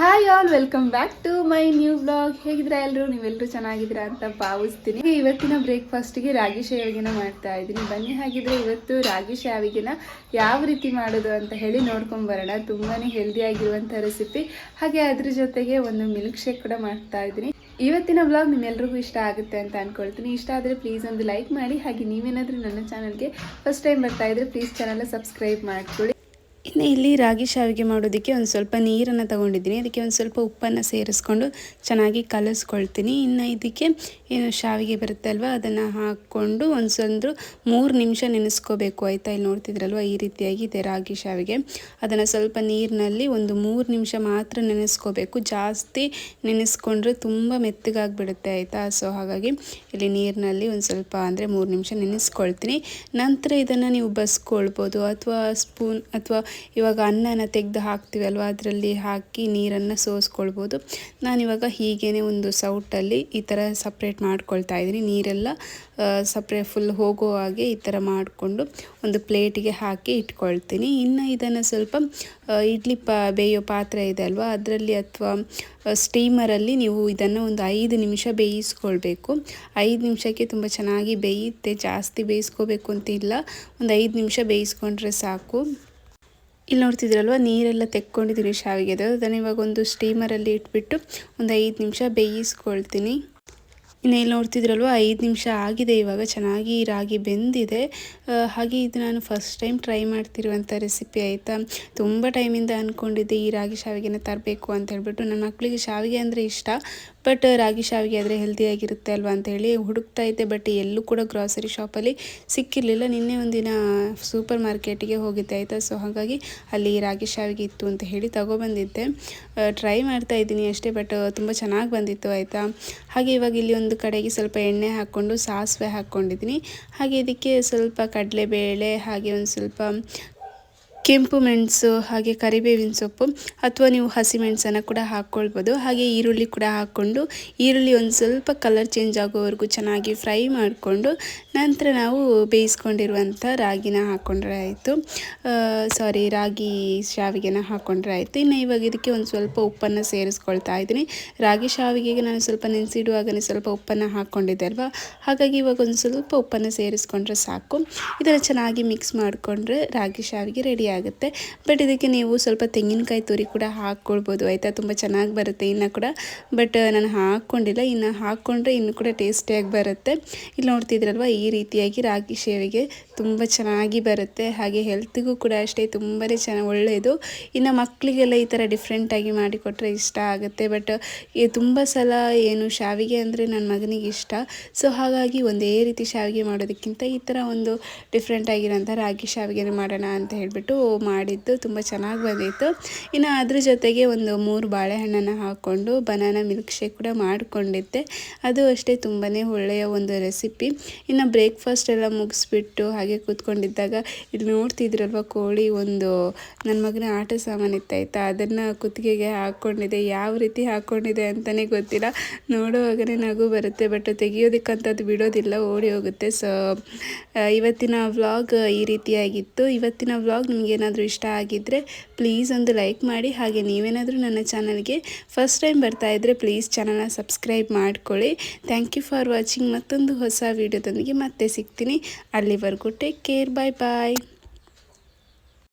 Hi all welcome back to my new blog ಹೇಗಿದ್ರೆ ಎಲ್ಲರೂ ನೀವೆಲ್ಲರೂ ಚೆನ್ನಾಗಿದ್ದೀರಾ ಅಂತ ಭಾವಿಸ್ತೀನಿ. ಇವತ್ತಿನ ಬ್ರೇಕ್ಫಾಸ್ಟ್ಗೆ ರಾಗಿ ಶಾವಿಗೆನ ಮಾಡ್ತಾ ಇದ್ದೀನಿ. ಬನ್ನಿ ಹಾಗಿದ್ರೆ ಇವತ್ತು ರಾಗಿ ಶಾವಿಗೆನ ಯಾವ ರೀತಿ ಮಾಡೋದು ಅಂತ ಹೇಳಿ ನೋಡ್ಕೊಂಡ್ ಬರೋಣ. ತುಂಬಾ ಹೆಲ್ದಿಯಾಗಿರುವಂಥ ರೆಸಿಪಿ ಹಾಗೆ ಅದ್ರ ಜೊತೆಗೆ ಒಂದು ಮಿಲ್ಕ್ ಶೇಕ್ ಕೂಡ ಮಾಡ್ತಾ ಇದ್ದೀನಿ. ಇವತ್ತಿನ ಬ್ಲಾಗ್ ನಿಮ್ಮೆಲ್ರಿಗೂ ಇಷ್ಟ ಆಗುತ್ತೆ ಅಂತ ಅನ್ಕೊಳ್ತೀನಿ. ಇಷ್ಟ ಆದರೆ ಪ್ಲೀಸ್ ಒಂದು ಲೈಕ್ ಮಾಡಿ. ಹಾಗೆ ನೀವೇನಾದರೂ ನನ್ನ ಚಾನಲ್ಗೆ ಫಸ್ಟ್ ಟೈಮ್ ಬರ್ತಾ ಇದ್ರೆ ಪ್ಲೀಸ್ ಚಾನಲ್ ಸಬ್ಸ್ಕ್ರೈಬ್ ಮಾಡ್ಕೊಳ್ಳಿ. ಇನ್ನು ಇಲ್ಲಿ ರಾಗಿ ಶಾವಿಗೆ ಮಾಡೋದಕ್ಕೆ ಒಂದು ಸ್ವಲ್ಪ ನೀರನ್ನು ತಗೊಂಡಿದ್ದೀನಿ. ಅದಕ್ಕೆ ಒಂದು ಸ್ವಲ್ಪ ಉಪ್ಪನ್ನು ಸೇರಿಸ್ಕೊಂಡು ಚೆನ್ನಾಗಿ ಕಲಿಸ್ಕೊಳ್ತೀನಿ. ಇನ್ನು ಇದಕ್ಕೆ ಏನು ಶಾವಿಗೆ ಬರುತ್ತೆ ಅಲ್ವಾ ಅದನ್ನು ಹಾಕ್ಕೊಂಡು ಒಂದು ಮೂರು ನಿಮಿಷ ನೆನೆಸ್ಕೋಬೇಕು. ಆಯಿತಾ? ಇಲ್ಲಿ ನೋಡ್ತಿದ್ರಲ್ವ? ಈ ರೀತಿಯಾಗಿ ಇದೆ ರಾಗಿ ಶಾವಿಗೆ. ಅದನ್ನು ಸ್ವಲ್ಪ ನೀರಿನಲ್ಲಿ ಒಂದು ಮೂರು ನಿಮಿಷ ಮಾತ್ರ ನೆನೆಸ್ಕೋಬೇಕು. ಜಾಸ್ತಿ ನೆನೆಸ್ಕೊಂಡ್ರೆ ತುಂಬ ಮೆತ್ತಗಾಗ್ಬಿಡುತ್ತೆ. ಆಯಿತಾ? ಸೊ, ಹಾಗಾಗಿ ಇಲ್ಲಿ ನೀರಿನಲ್ಲಿ ಒಂದು ಸ್ವಲ್ಪ ಅಂದರೆ ಮೂರು ನಿಮಿಷ ನೆನೆಸ್ಕೊಳ್ತೀನಿ. ನಂತರ ಇದನ್ನು ನೀವು ಬಸ್ಕೊಳ್ಬೋದು ಅಥವಾ ಸ್ಪೂನ್ ಅಥವಾ ಇವಾಗ ಅನ್ನನ ತೆಗೆದು ಹಾಕ್ತೀವಲ್ವ, ಅದರಲ್ಲಿ ಹಾಕಿ ನೀರನ್ನು ಸೋಸ್ಕೊಳ್ಬೋದು. ನಾನಿವಾಗ ಹೀಗೇ ಒಂದು ಸೌಟಲ್ಲಿ ಈ ಥರ ಸಪ್ರೇಟ್ ಮಾಡ್ಕೊಳ್ತಾ ಇದ್ದೀನಿ. ನೀರೆಲ್ಲ ಸಪ್ರೇಟ್ ಫುಲ್ ಹೋಗೋ ಹಾಗೆ ಈ ಥರ ಮಾಡಿಕೊಂಡು ಒಂದು ಪ್ಲೇಟಿಗೆ ಹಾಕಿ ಇಟ್ಕೊಳ್ತೀನಿ. ಇನ್ನು ಇದನ್ನು ಸ್ವಲ್ಪ ಇಡ್ಲಿ ಪಾ, ಬೇಯೋ ಪಾತ್ರೆ ಇದೆ ಅಲ್ವಾ, ಅದರಲ್ಲಿ ಅಥವಾ ಸ್ಟೀಮರಲ್ಲಿ ನೀವು ಇದನ್ನು ಒಂದು ಐದು ನಿಮಿಷ ಬೇಯಿಸ್ಕೊಳ್ಬೇಕು. ಐದು ನಿಮಿಷಕ್ಕೆ ತುಂಬ ಚೆನ್ನಾಗಿ ಬೇಯುತ್ತೆ, ಜಾಸ್ತಿ ಬೇಯಿಸ್ಕೋಬೇಕು ಅಂತಿಲ್ಲ ಒಂದು ಐದು ನಿಮಿಷ ಬೇಯಿಸ್ಕೊಂಡ್ರೆ ಸಾಕು. ಇಲ್ಲಿ ನೋಡ್ತಿದ್ರಲ್ವ ನೀರೆಲ್ಲ ತೆಕ್ಕೊಂಡಿದ್ದೀನಿ ಶಾವಿಗೆದು. ಅದನ್ನು ಇವಾಗ ಒಂದು ಸ್ಟೀಮರಲ್ಲಿ ಇಟ್ಬಿಟ್ಟು ಒಂದು ಐದು ನಿಮಿಷ ಬೇಯಿಸ್ಕೊಳ್ತೀನಿ. ಇನ್ನು ಇಲ್ಲಿ ನೋಡ್ತಿದ್ರಲ್ವ, ಐದು ನಿಮಿಷ ಆಗಿದೆ, ಇವಾಗ ಚೆನ್ನಾಗಿ ರಾಗಿ ಬೆಂದಿದೆ. ಹಾಗೆ ಇದು ನಾನು ಫಸ್ಟ್ ಟೈಮ್ ಟ್ರೈ ಮಾಡ್ತಿರುವಂಥ ರೆಸಿಪಿ ಆಯಿತಾ? ತುಂಬ ಟೈಮಿಂದ ಅಂದ್ಕೊಂಡಿದ್ದೆ ಈ ರಾಗಿ ಶಾವಿಗೆನ ತರಬೇಕು ಅಂತ ಹೇಳ್ಬಿಟ್ಟು. ನನ್ನ ಮಕ್ಕಳಿಗೆ ಶಾವಿಗೆ ಅಂದರೆ ಇಷ್ಟ ಬಟ್ ರಾಗಿ ಶಾವಿಗೆ ಆದರೆ ಹೆಲ್ದಿಯಾಗಿರುತ್ತೆ ಅಲ್ವಾ ಅಂತ ಹೇಳಿ ಹುಡುಕ್ತಾ ಇದ್ದೆ ಬಟ್ ಎಲ್ಲೂ ಕೂಡ ಗ್ರಾಸರಿ ಶಾಪಲ್ಲಿ ಸಿಕ್ಕಿರಲಿಲ್ಲ. ನಿನ್ನೆ ಒಂದಿನ ಸೂಪರ್ ಮಾರ್ಕೆಟಿಗೆ ಹೋಗಿದ್ದೆ ಆಯಿತಾ? ಸೊ ಹಾಗಾಗಿ ಅಲ್ಲಿ ರಾಗಿ ಶಾವಿಗೆ ಇತ್ತು ಅಂತ ಹೇಳಿ ತಗೊಬಂದಿದ್ದೆ. ಟ್ರೈ ಮಾಡ್ತಾ ಇದ್ದೀನಿ ಅಷ್ಟೇ ಬಟ್ ತುಂಬ ಚೆನ್ನಾಗಿ ಬಂದಿತ್ತು ಆಯಿತಾ? ಹಾಗೆ ಇವಾಗ ಇಲ್ಲಿ ಒಂದು ಕಡೆಗೆ ಸ್ವಲ್ಪ ಎಣ್ಣೆ ಹಾಕ್ಕೊಂಡು ಸಾಸಿವೆ ಹಾಕ್ಕೊಂಡಿದ್ದೀನಿ. ಹಾಗೆ ಇದಕ್ಕೆ ಸ್ವಲ್ಪ ಕಡಲೆಬೇಳೆ ಹಾಗೆ ಒಂದು ಸ್ವಲ್ಪ ಕೆಂಪು ಮೆಣಸು ಹಾಗೆ ಕರಿಬೇವಿನ ಸೊಪ್ಪು ಅಥವಾ ನೀವು ಹಸಿಮೆಣಸನ್ನು ಕೂಡ ಹಾಕ್ಕೊಳ್ಬೋದು. ಹಾಗೆ ಈರುಳ್ಳಿ ಕೂಡ ಹಾಕ್ಕೊಂಡು ಈರುಳ್ಳಿ ಒಂದು ಸ್ವಲ್ಪ ಕಲರ್ ಚೇಂಜ್ ಆಗೋವರೆಗೂ ಚೆನ್ನಾಗಿ ಫ್ರೈ ಮಾಡಿಕೊಂಡು ನಂತರ ನಾವು ಬೇಯಿಸ್ಕೊಂಡಿರುವಂಥ ರಾಗಿನ ಹಾಕ್ಕೊಂಡ್ರೆ ಆಯಿತು. ಸಾರಿ ರಾಗಿ ಶಾವಿಗೆನ ಹಾಕ್ಕೊಂಡ್ರೆ ಆಯಿತು. ಇನ್ನು ಇವಾಗ ಇದಕ್ಕೆ ಒಂದು ಸ್ವಲ್ಪ ಉಪ್ಪನ್ನು ಸೇರಿಸ್ಕೊಳ್ತಾ ಇದ್ದೀನಿ. ರಾಗಿ ಶಾವಿಗೆಗೆ ನಾನು ಸ್ವಲ್ಪ ನೆನೆಸಿಡುವಾಗಲೇ ಸ್ವಲ್ಪ ಉಪ್ಪನ್ನು ಹಾಕ್ಕೊಂಡಿದ್ದೆ ಅಲ್ವಾ? ಹಾಗಾಗಿ ಇವಾಗ ಒಂದು ಸ್ವಲ್ಪ ಉಪ್ಪನ್ನು ಸೇರಿಸ್ಕೊಂಡ್ರೆ ಸಾಕು. ಇದನ್ನು ಚೆನ್ನಾಗಿ ಮಿಕ್ಸ್ ಮಾಡಿಕೊಂಡ್ರೆ ರಾಗಿ ಶಾವಿಗೆ ರೆಡಿ ಆಗುತ್ತೆ. ಬಟ್ ಇದಕ್ಕೆ ನೀವು ಸ್ವಲ್ಪ ತೆಂಗಿನಕಾಯಿ ತುರಿ ಕೂಡ ಹಾಕ್ಕೊಳ್ಬೋದು. ಆಯಿತಾ? ತುಂಬ ಚೆನ್ನಾಗಿ ಬರುತ್ತೆ ಇನ್ನು ಕೂಡ. ಬಟ್ ನಾನು ಹಾಕ್ಕೊಂಡಿಲ್ಲ. ಇನ್ನು ಹಾಕ್ಕೊಂಡ್ರೆ ಇನ್ನು ಕೂಡ ಟೇಸ್ಟಿಯಾಗಿ ಬರುತ್ತೆ. ಇಲ್ಲಿ ನೋಡ್ತಿದ್ರಲ್ವ? ಈ ರೀತಿಯಾಗಿ ರಾಗಿ ಶೇವಿಗೆ ತುಂಬ ಚೆನ್ನಾಗಿ ಬರುತ್ತೆ. ಹಾಗೆ ಹೆಲ್ತಿಗೂ ಕೂಡ ಅಷ್ಟೇ ತುಂಬಾ ಚೆನ್ನಾಗಿ ಒಳ್ಳೆಯದು ಇನ್ನು ಮಕ್ಕಳಿಗೆಲ್ಲ ಈ ಥರ ಡಿಫ್ರೆಂಟಾಗಿ ಮಾಡಿಕೊಟ್ರೆ ಇಷ್ಟ ಆಗುತ್ತೆ. ಬಟ್ ತುಂಬ ಸಲ ಏನು ಶಾವಿಗೆ ಅಂದರೆ ನನ್ನ ಮಗನಿಗೆ ಇಷ್ಟ. ಸೊ ಹಾಗಾಗಿ ಒಂದೇ ರೀತಿ ಶಾವಿಗೆ ಮಾಡೋದಕ್ಕಿಂತ ಈ ಥರ ಒಂದು ಡಿಫ್ರೆಂಟ್ ಆಗಿರೋಂಥ ರಾಗಿ ಶಾವಿಗೆನ ಮಾಡೋಣ ಅಂತ ಹೇಳಿಬಿಟ್ಟು ಮಾಡಿದ್ದು, ತುಂಬ ಚೆನ್ನಾಗಿ ಬಂದಿತ್ತು. ಇನ್ನು ಅದ್ರ ಜೊತೆಗೆ ಒಂದು ಮೂರು ಬಾಳೆಹಣ್ಣನ್ನು ಹಾಕ್ಕೊಂಡು ಬನಾನ ಮಿಲ್ಕ್ ಶೇಕ್ ಕೂಡ ಮಾಡಿಕೊಂಡಿದ್ದೆ. ಅದು ಅಷ್ಟೇ ತುಂಬಾ ಒಳ್ಳೆಯ ಒಂದು ರೆಸಿಪಿ ಇನ್ನು ಬ್ರೇಕ್ಫಾಸ್ಟ್ ಎಲ್ಲ ಮುಗಿಸ್ಬಿಟ್ಟು ಹಾಗೆ ಕೂತ್ಕೊಂಡಿದ್ದಾಗ ಇಲ್ಲಿ ನೋಡ್ತಿದ್ರಲ್ವ ಕೋಳಿ ಒಂದು ನನ್ನ ಮಗನ ಆಟ ಸಾಮಾನು ಇತ್ತಾಯ್ತಾ ಅದನ್ನು ಕುತ್ತಿಗೆಗೆ ಹಾಕ್ಕೊಂಡಿದೆ, ಯಾವ ರೀತಿ ಹಾಕ್ಕೊಂಡಿದೆ ಅಂತಲೇ ಗೊತ್ತಿಲ್ಲ. ನೋಡುವಾಗಲೇ ನಗು ಬರುತ್ತೆ ಬಟ್ ತೆಗಿಯೋದಕ್ಕಂಥದ್ದು ಬಿಡೋದಿಲ್ಲ, ಓಡಿ ಹೋಗುತ್ತೆ. ಸೊ ಇವತ್ತಿನ ವ್ಲಾಗ್ ಈ ರೀತಿಯಾಗಿತ್ತು. ಇವತ್ತಿನ ವ್ಲಾಗ್ ನಿಮಗೇನಾದರೂ ಇಷ್ಟ ಆಗಿದ್ದರೆ ಪ್ಲೀಸ್ ಒಂದು ಲೈಕ್ ಮಾಡಿ. ಹಾಗೆ ನೀವೇನಾದರೂ ನನ್ನ ಚಾನಲ್ಗೆ ಫಸ್ಟ್ ಟೈಮ್ ಬರ್ತಾ ಇದ್ದರೆ ಪ್ಲೀಸ್ ಚಾನಲ್ನ ಸಬ್ಸ್ಕ್ರೈಬ್ ಮಾಡ್ಕೊಳ್ಳಿ. ಥ್ಯಾಂಕ್ ಯು ಫಾರ್ ವಾಚಿಂಗ್ ಮತ್ತೊಂದು ಹೊಸ ವೀಡಿಯೋದೊಂದಿಗೆ ಮತ್ತೆ ಸಿಗ್ತೀನಿ. ಅಲ್ಲಿವರೆಗೂ ಟೇಕ್ ಕೇರ್ ಬಾಯ್ ಬಾಯ್